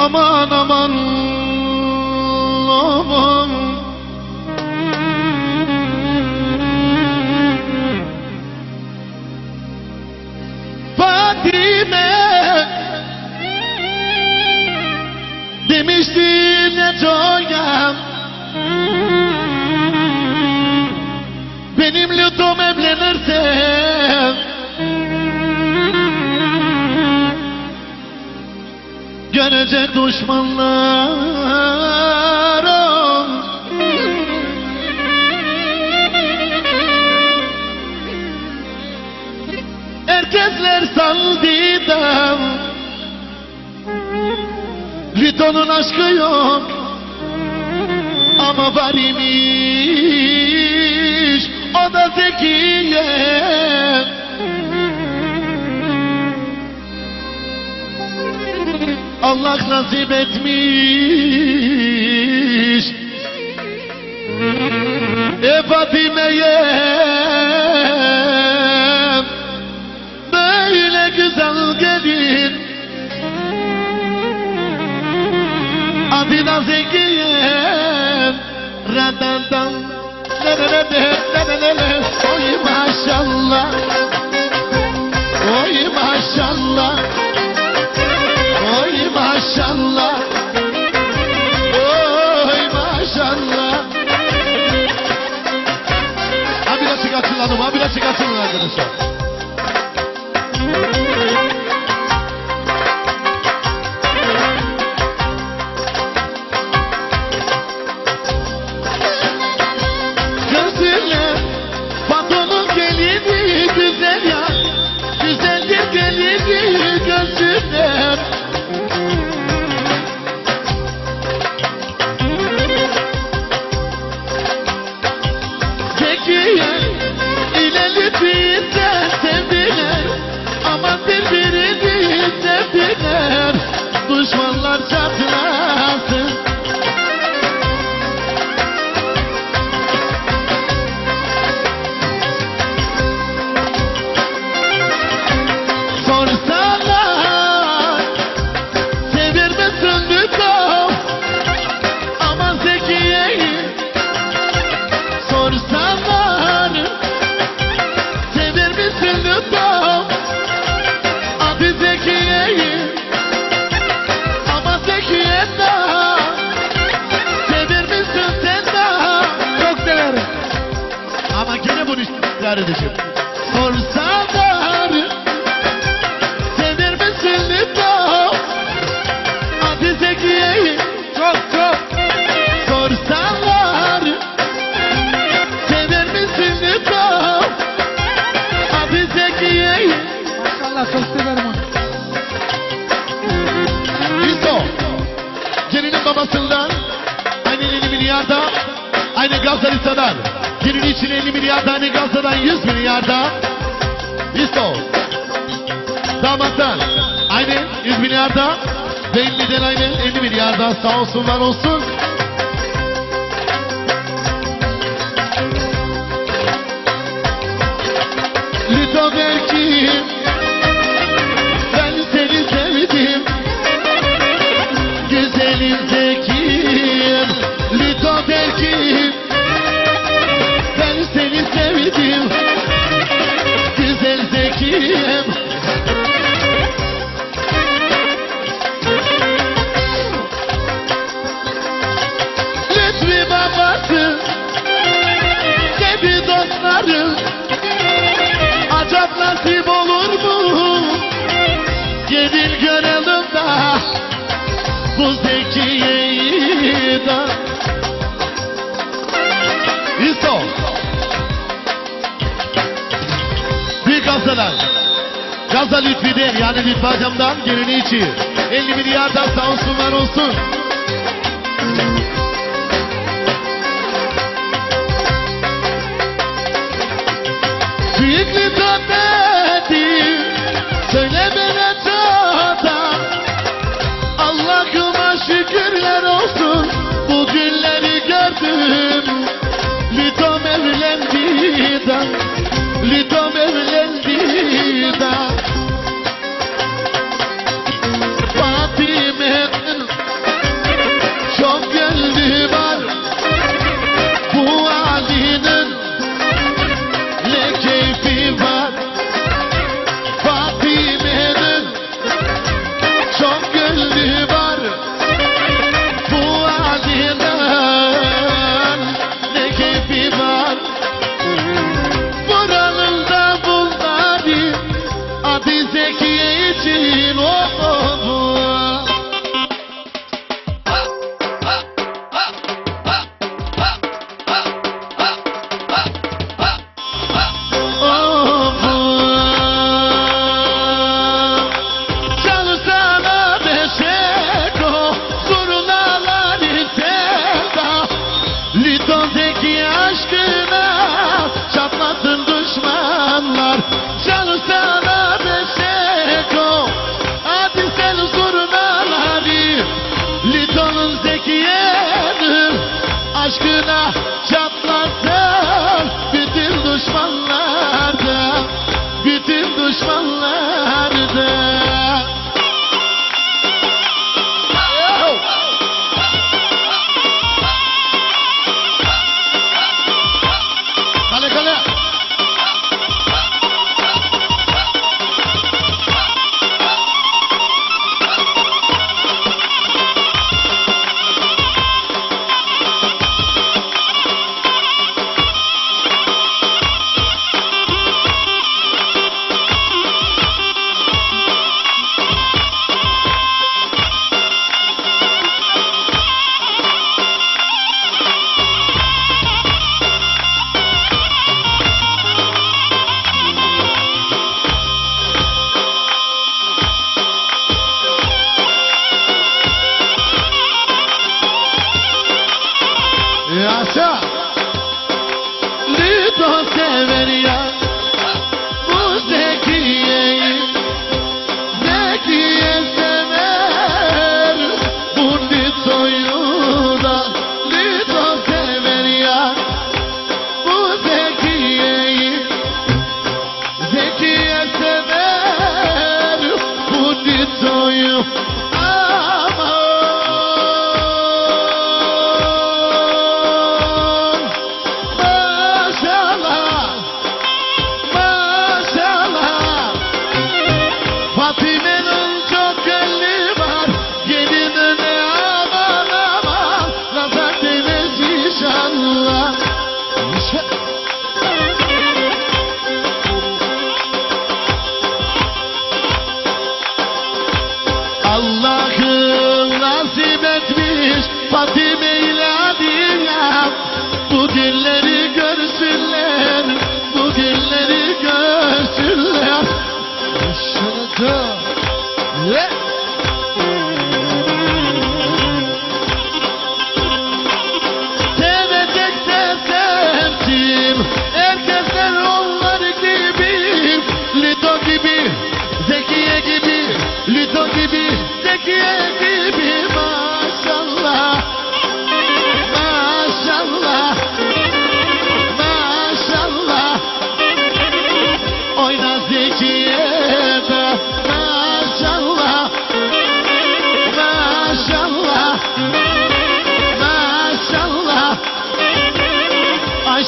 Aman aman aman. Fatime Demiştin ne çoğam Benim lütfum evlenirse Görecek düşmanlarım Erkekler saldıydım Riton'un aşkı yok. Ama var imiş O da zekiye Allah nasip etmiş. E Fatime'ye Böyle güzel gelin Adına zengin Radandan Oy maşallah. Oy maşallah. Oy maşallah. Oy maşallah. Abi açık açılalım abi açık açılın arkadaşlar Captain bunu ısrar Aynı Gazze'li sanar Gelin için 50 milyarda Aynı Gazze'den 100 milyarda Biz o Damattan Aynı 100 milyarda 50'den aynı 50 milyarda Sağ olsun var olsun. Lütfen Gazeler Gaza Lütfi'den yani Lütfi Hacam'dan gelini içi. 50 milyardan sağ olsunlar olsun Just severiyor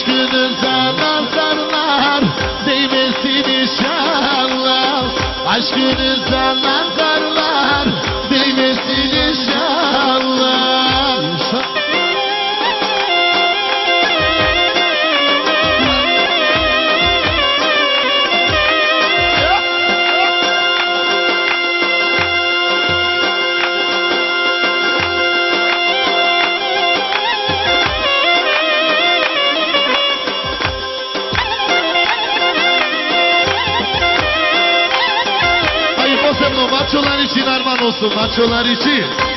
Aşkınıza nazarlar değmesin inşallah. Aşkınıza nazarlar Maçolar için armağan olsun. Maçolar için.